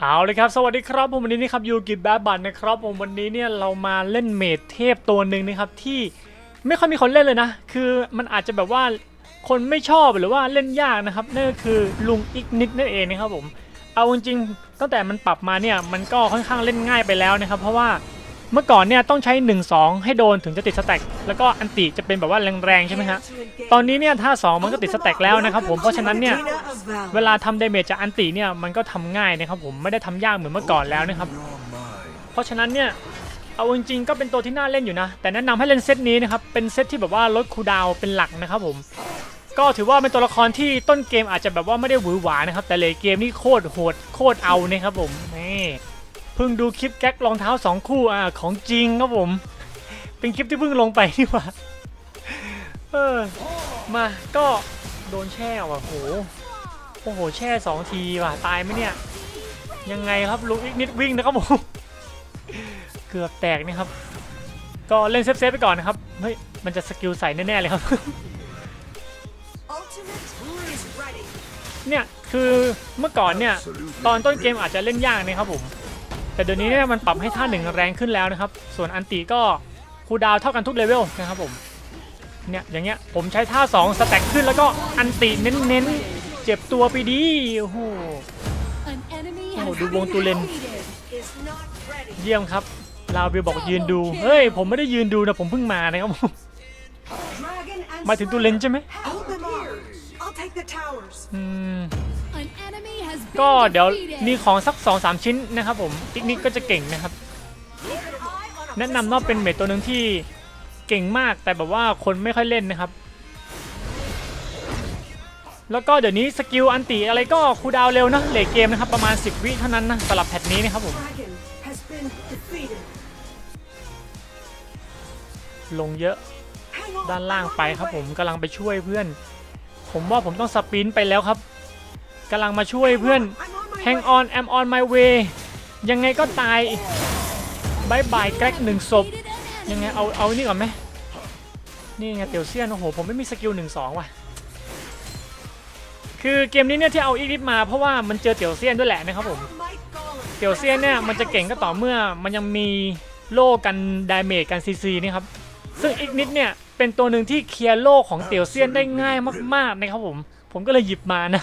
เอาเลยครับ สวัสดีครับผมวันนี้นี่ครับยูกิบแบบบันนะครับผมวันนี้เนี่ยเรามาเล่นเมดเทพตัวหนึ่งนะครับที่ไม่ค่อยมีคนเล่นเลยนะ คือมันอาจจะแบบว่าคนไม่ชอบหรือว่าเล่นยากนะครับนั่นก็คือลุงอิกนิดนั่นเองนะครับผมเอาจริงๆตั้งแต่มันปรับมาเนี่ยมันก็ค่อนข้างเล่นง่ายไปแล้วนะครับ เพราะว่า เมื่อก่อนเนี่ยต้องใช้ 1-2 ให้โดนถึงจะติดสแต็กแล้วก็อันติจะเป็นแบบว่าแรงๆใช่ไหมฮะ ตอนนี้เนี่ยถ้า 2 มันก็ติดสแต็กแล้วนะครับผม เพราะฉะนั้นเนี่ยเวลาทำเดเมจจากอันติเนี่ยมันก็ทำง่ายนะครับผมไม่ได้ทำยากเหมือนเมื่อก่อนแล้วนะครับ เพราะฉะนั้นเนี่ยเอาจริงๆก็เป็นตัวที่น่าเล่นอยู่นะ แต่แนะนำให้เล่นเซตนี้นะครับเป็นเซตที่แบบว่าลดคูดาวเป็นหลักนะครับผม ก็ถือว่าเป็นตัวละครที่ต้นเกมอาจจะแบบว่าไม่ได้หวือหวานะครับแต่เลยเกมนี่โคตรโหดโคตรเอานะครับผมนี่ เพิ่งดูคลิปแก๊กรองเท้าสองคู่อ่าของจริงครับผม เป็นคลิปที่เพิ่งลงไปนี่หว่าเออมาก็โดนแช่ว่ะโหโอ้โหแช่สองทีว่ะตายไหมเนี่ย ยังไงครับลุงอีกนิดวิ่งนะครับผมเกือบแตกนี่ครับ ก็เล่นเซฟๆไปก่อนนะครับเฮ้ยมันจะสกิลใส่แน่ๆเลยครับเนี่ยคือเมื่อก่อนเนี่ยตอนต้นเกมอาจจะเล่นยากนะครับผม แต่เดี๋ยวนี้เนี่ยมันปรับให้ท่าหนึ่งแรงขึ้นแล้วนะครับ ส่วนอันติก็คูลดาวน์เท่ากันทุกเลเวลนะครับผมเนี่ยอย่างเงี้ยผมใช้ท่า2สแต็กขึ้นแล้วก็อันติเน้นๆเจ็บตัวไปดีโอ้โหโอ้โหดูดูววงงตูตูเลเลนนเยี่ยมครับลาวเบียบอกยืนดู เฮ้ย ผมไม่ได้ยืนดูนะผมเพิ่งมานะครับผมมาถึงตูเลนใช่ไหมอืม ก็เดี๋ยวมีของสัก2อสชิ้นนะครับผมอีกนิดก็จะเก่งนะครับ แนะนำว่าเป็นเมทตัวหนึ่งที่เก่งมากแต่แบบว่าคนไม่ค่อยเล่นนะครับ แล้วก็เดี๋ยวนี้สกิลอันติอะไรก็คูดาวเร็วนะเลทเกมนะครับประมาณ 10 วิเท่านั้นนะสำหรับแพทนี้นะครับผมลงเยอะด้านล่างไปครับผมกำลังไปช่วยเพื่อน ผมว่าผมต้องสปินไปแล้วครับ กำลังมาช่วยเพื่อน Hang on I'm on my way ยังไงก็ตายบายบายแกร็กหนึ่งศพ ยังไงเอาเอานี่ก่อนไหมนี่ไงเตียวเซียนโอ้โหผมไม่มีสกิลหนึ่งสองว่ะคือเกมนี้เนี่ยที่เอาอีกนิดมาเพราะว่ามันเจอเตียวเซียนด้วยแหละนะครับผมเตียวเซียนเนี่ยมันจะเก่งก็ต่อเมื่อมันยังมีโล่กันดาเมจกันซีซีนี่ครับซึ่งอีกนิดเนี่ยเป็นตัวหนึ่งที่เคลียร์โล่ของเตียวเซียนได้ง่ายมากๆนะครับผมผมก็เลยหยิบมานะ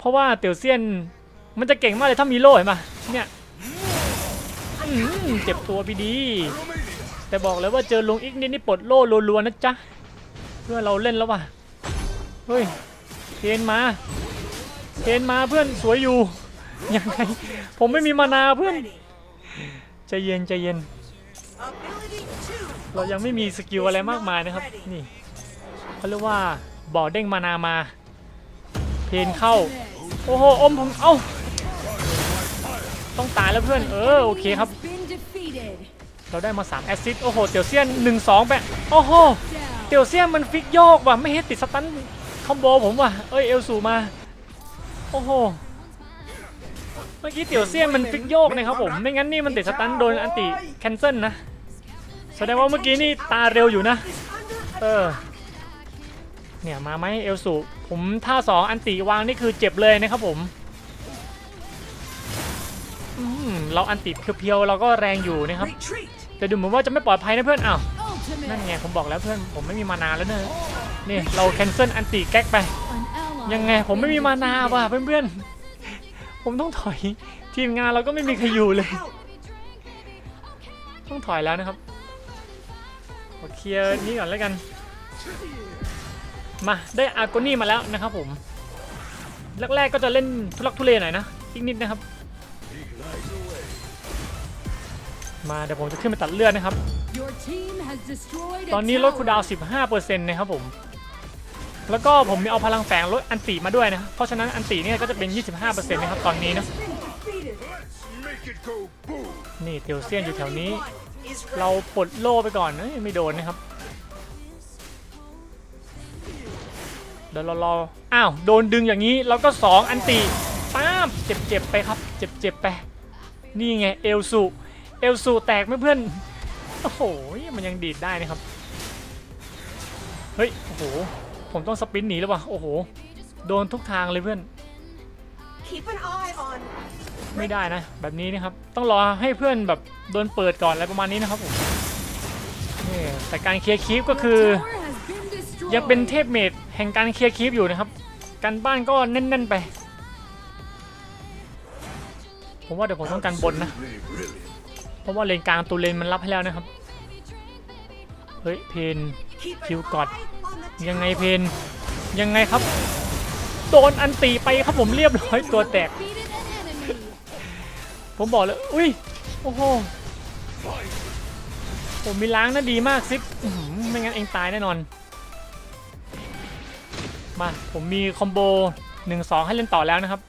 เพราะว่าเตียวเซียนมันจะเก่งมากเลยถ้ามีโล่เห็นปะเนี่ยเจ็บตัวไปดี แต่บอกเลยว่าเจอลุงอีกนิดนี่ปลดโล่รัวๆนะจ๊ะเพื่อเราเล่นแล้วว่ะเฮ้ยเทนมาเทนมาเพื่อนสวยอยู่ยังไงผมไม่มีมานาเพื่อนใจเย็นใจเย็น เรายังไม่มีสกิลอะไรมากมายนะครับ นี่เขาเรียกว่าบ่อเด้งมานามา เพนเข้า โอ้โห อมผม เอ้า ต้องตายแล้วเพื่อน เออ โอเคครับ เราได้มา 3 แอสซิสต์โอ้โห เตียวเซียน 1 2 ไป โอ้โห เตียวเซียนมันฟิกโยกว่ะ ไม่ให้ติดสตันคอมโบผมว่ะ เอ้ย เอลสูมา โอ้โห เมื่อกี้เตียวเซียนมันฟิกโยกนะครับผม ไม่งั้นนี่มันติดสตันโดนอันติแคนเซิลนะ แสดงว่าเมื่อกี้นี่ตาเร็วอยู่นะ เออ เนี่ยมาไหมเอลสูผมท่าสองอันติวางนี่คือเจ็บเลยนะครับผมอืมเราอันติเพียวๆเราก็แรงอยู่นะครับแต่ดูเหมือนว่าจะไม่ปลอดภัยนะเพื่อนอ้าวนั่นไงผมบอกแล้วเพื่อนผมไม่มีมานาแล้วเนอะนี่เราแคนเซิลอันติแก๊กไป ยังไงผมไม่มีมานาว่ะเพื่อนๆ ผมต้องถอยทีมงานเราก็ไม่มีใครอยู่เลย ต้องถอยแล้วนะครับขอเคนี้ก่อนแล้วกัน มาได้อาร์โกนี่มาแล้วนะครับผมแรกๆก็จะเล่นทุลักทุเลหน่อยนะอีกนิดนะครับ มาเดี๋ยวผมจะขึ้นไปตัดเลือดนะครับ ตอนนี้ลดคูลดาวน์15%นะครับผม แล้วก็ผมมีเอาพลังแฝงลดอันติมาด้วยนะ เพราะฉะนั้นอันติเนี่ยก็จะเป็น 25%นะครับตอนนี้นะ นี่เตียวเซียนอยู่แถวนี้ เราปลดโล่ไปก่อนเอ้ยไม่โดนนะครับ เดี๋ยวเรารออ้าวโดนดึงอย่างนี้แล้วก็ 2 อันติป้ามเจ็บๆไปครับ เจ็บๆไป นี่ไงเอลสูเอลสูแตกไหมเพื่อน โอ้โห มันยังดีดได้นะครับ เฮ้ย โอ้โห ผมต้องสปรินต์หนีแล้ววะโอ้โห โดนทุกทางเลยเพื่อน ไม่ได้นะ แบบนี้นะครับ ต้องรอให้เพื่อนแบบโดนเปิดก่อนอะไรประมาณนี้นะครับผมนี่แต่การเคลียร์คีปก็คือ ยังเป็นเทพเมดแห่งการเคลียร์คีปอยู่นะครับ การบ้านก็แน่น ๆ ไป ผมว่าเดี๋ยวผมต้องการบนนะ เพราะว่าเลนกลางตัวเลนมันรับให้แล้วนะครับ เฮ้ยเพนคิวกอดยังไงเพนยังไงครับโดนอันตีไปครับผมเรียบร้อยตัวแตก ผมบอกเลยอุ้ยโอ้โหผมมีล้างนะดีมากซิปไม่งั้นเองตายแน่นอน มาผมมีคอมโบ1 2ให้เล่นต่อแล้วนะครับ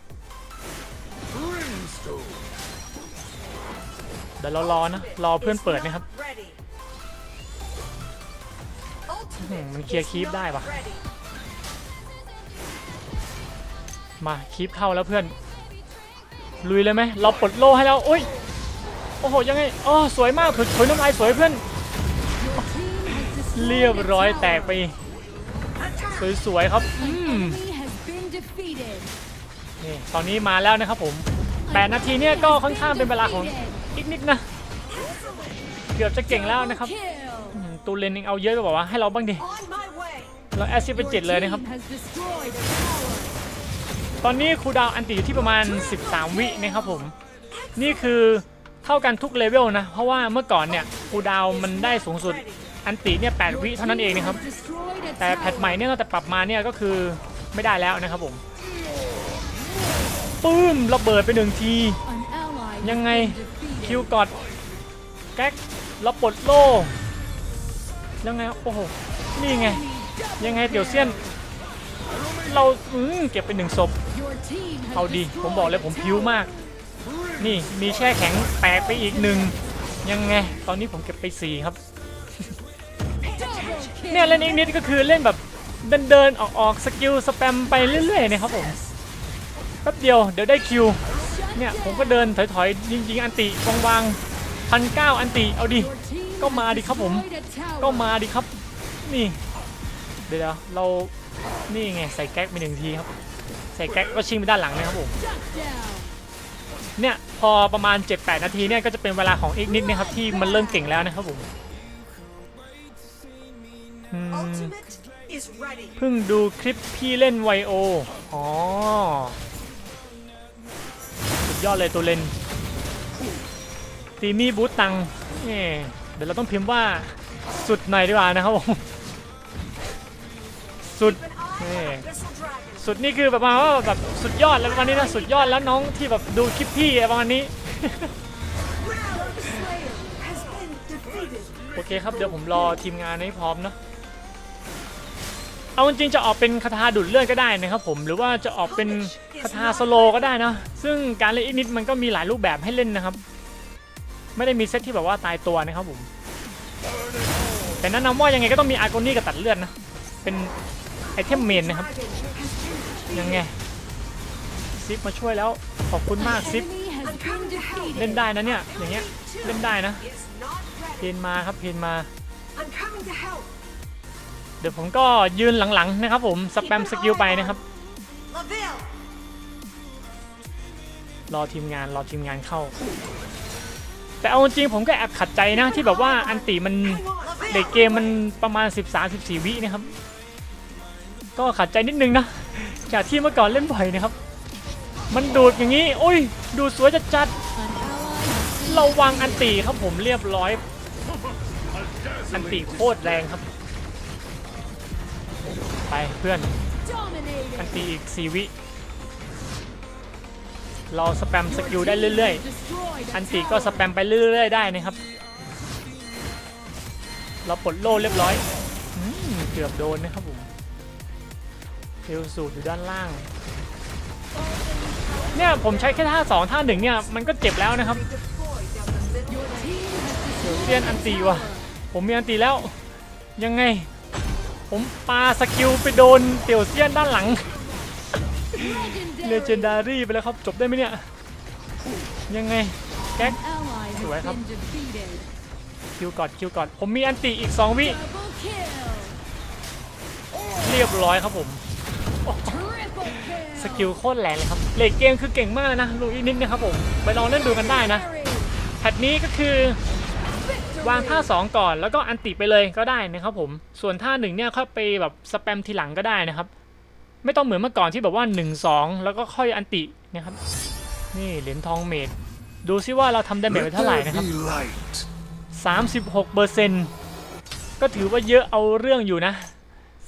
เดี๋ยวเรารอนะ รอเพื่อนเปิดนะครับมันเคลียร์คีปได้ปะมาคีปเข้าแล้วเพื่อน ลุยเลยไหมเราปลดโล่ให้แล้วอุ้ยโอ้โหยังไงอ๋อสวยมากถุยน้ำลายสวยเพื่อน เรียบร้อยแตกไป สวยๆครับอืมนี่ตอนนี้มาแล้วนะครับผม8นาทีเนี่ยก็ค่อนข้างเป็นเวลาของอีกนิดนะ เกือบจะเก่งแล้วนะครับอืมตูเลนเองเอาเยอะไปบอกว่าให้เราบ้างดิเราแอสซิสไปเจ็ดเลยนะครับ ตอนนี้ครูดาวอันติอยู่ที่ประมาณ 13 วินะครับผม นี่คือเท่ากันทุกเลเวลนะ เพราะว่าเมื่อก่อนเนี่ยครูดาวมันได้สูงสุด อันติเนี่ย8วิเท่านั้นเองนะครับ แต่แพทใหม่เนี่ยตั้งแต่ปรับมาเนี่ยก็คือไม่ได้แล้วนะครับผมปื้มระเบิดไปหนึ่งที ยังไงคิวกอดแก๊กเราปลดโล่ยังไงโอ้โหนี่ไง ยังไงเตี๋ยวเซียน เราอืมเก็บไปหนึ่งศพเอาดีผมบอกเลยผมพิ้วมาก นี่มีแช่แข็งแตกไปอีกหนึ่งยังไง ตอนนี้ผมเก็บไปสี่ครับ เนี่ยเล่นอีกนิดก็คือเล่นแบบเดินเดินออกออกสกิลสแปมไปเรื่อยๆนะครับผมแป๊บเดียวเดี๋ยวได้คิวเนี่ยผมก็เดินถอยๆยิงๆอันติวางวางพันเก้าอันติเอาดิก็มาดิครับผม ก็มาดิครับ นี่ เดี๋ยวเรานี่ไงใส่แก๊กไปหนึ่งทีครับ ใส่แก๊กก็ชิงไปด้านหลังนะครับผมเนี่ยพอประมาณ 7-8 นาทีเนี่ยก็จะเป็นเวลาของอีกนิดนะครับที่มันเริ่มเก่งแล้วนะครับผม เพิ่งดูคลิปพี่เล่นไวโอ อ๋อ สุดยอดเลยตัวเล่นตีมี่บูตตังนี่เดี๋ยวเราต้องพิมพ์ว่าสุดหน่อยดีกว่านะครับผมสุด An eye Yeah. on Abyssal Dragon. สุดนี่คือแบบว่าแบบสุดยอดแล้วประมาณนี้นะสุดยอดแล้วน้องที่แบบดูคลิปพี่อะไรประมาณนี้ Round Slayer has been defeated. โอเคครับเดี๋ยวผมรอทีมงานให้พร้อมเนอะ เอาจริงจะออกเป็นคาถาดุดเลือดก็ได้นะครับผมหรือว่าจะออกเป็นคาถาสโลก็ได้นะซึ่งการเล่นอีกนิดมันก็มีหลายรูปแบบให้เล่นนะครับ ไม่ได้มีเซตที่แบบว่าตายตัวนะครับผม แต่แนะนำว่ายังไงก็ต้องมีอาร์โกนี่กับตัดเลือดนะเป็นไอเทมเมนนะครับ ยังไงซิปมาช่วยแล้วขอบคุณมากซิปเล่นได้นะเนี่ยอย่างเงี้ยเล่นได้นะเพนมาครับเพนมา เดี๋ยวผมก็ยืนหลังๆนะครับผมสแปมสกิลไปนะครับ รอทีมงานรอทีมงานเข้า แต่เอาจริงผมก็แอบขัดใจนะที่แบบว่าอันติมันเด็กเกมมันประมาณ 13-14 วินะครับ ก็ขัดใจนิดนึงนะจากที่เมื่อก่อนเล่นบ่อยนะครับ มันดูดอย่างนี้โอ้ย ดูสวยจัดจัด An ally has been ๆราวางอันติครับผมเรียบร้อย อันติโคตรแรงครับ ไปเพื่อน dominated. อันตีอีก4วิ เราสแปมสกิลได้เรื่อยๆ อันตีก็สแปมไปเรื่อยๆได้นะครับ เราปลดโล่เรียบร้อยอมเกือบโดนนะครับผมเทลสูตรอยู่ด้านล่าง เนี่ยผมใช้แค่ท่าสองท่าหนึ่งเนี่ย มันก็เจ็บแล้วนะครับ Deployed down the middle. Your team has เดี๋ยวเซียนอันตีว่ะ ผมมีอันตีแล้ว ยังไง ผมปาสกิลไปโดนเตี่ยวเซียนด้านหลังเลเจนดารี่ไปแล้วครับ จบได้ไหมเนี่ย ยังไงแก๊ก Ally has Đuổi không? been defeated. คิวก่อนคิวก่อน ผมมีอันติอีก 2 วิ เรียบร้อยครับผมสกิลโคตรแรงเลยครับเลดเกมคือเก่งมากเลยนะลูกอีกนิดนะครับผม ไปลองเล่นดูกันได้นะแพทนี้ก็คือ วางท่า 2 ก่อนแล้วก็อันติไปเลยก็ได้นะครับผม ส่วนท่าหนึ่งเนี่ยค่อยไปแบบสแปมทีหลังก็ได้นะครับ ไม่ต้องเหมือนเมื่อก่อนที่แบบว่า 1 2 แล้วก็ค่อยอันตินะครับ นี่เหรียญทองเมดดูซิว่าเราทำดาเมจไปเท่าไหร่นะครับ 36เปอร์เซ็นต์ก็ถือว่าเยอะเอาเรื่องอยู่นะ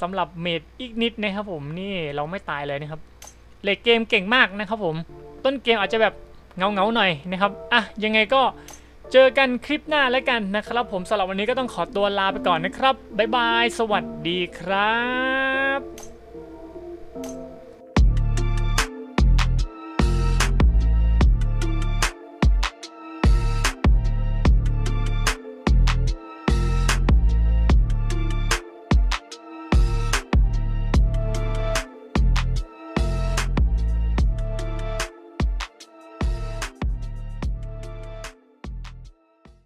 สำหรับเมดอีกนิดนะครับผมนี่เราไม่ตายเลยนะครับเลดเกมเก่งมากนะครับผม ต้นเกมอาจจะแบบเงาเงาหน่อยนะครับอะยังไงก็ เจอกันคลิปหน้าแล้วกันนะครับ ผมสำหรับวันนี้ก็ต้องขอตัวลาไปก่อนนะครับบ๊ายบาย สวัสดีครับ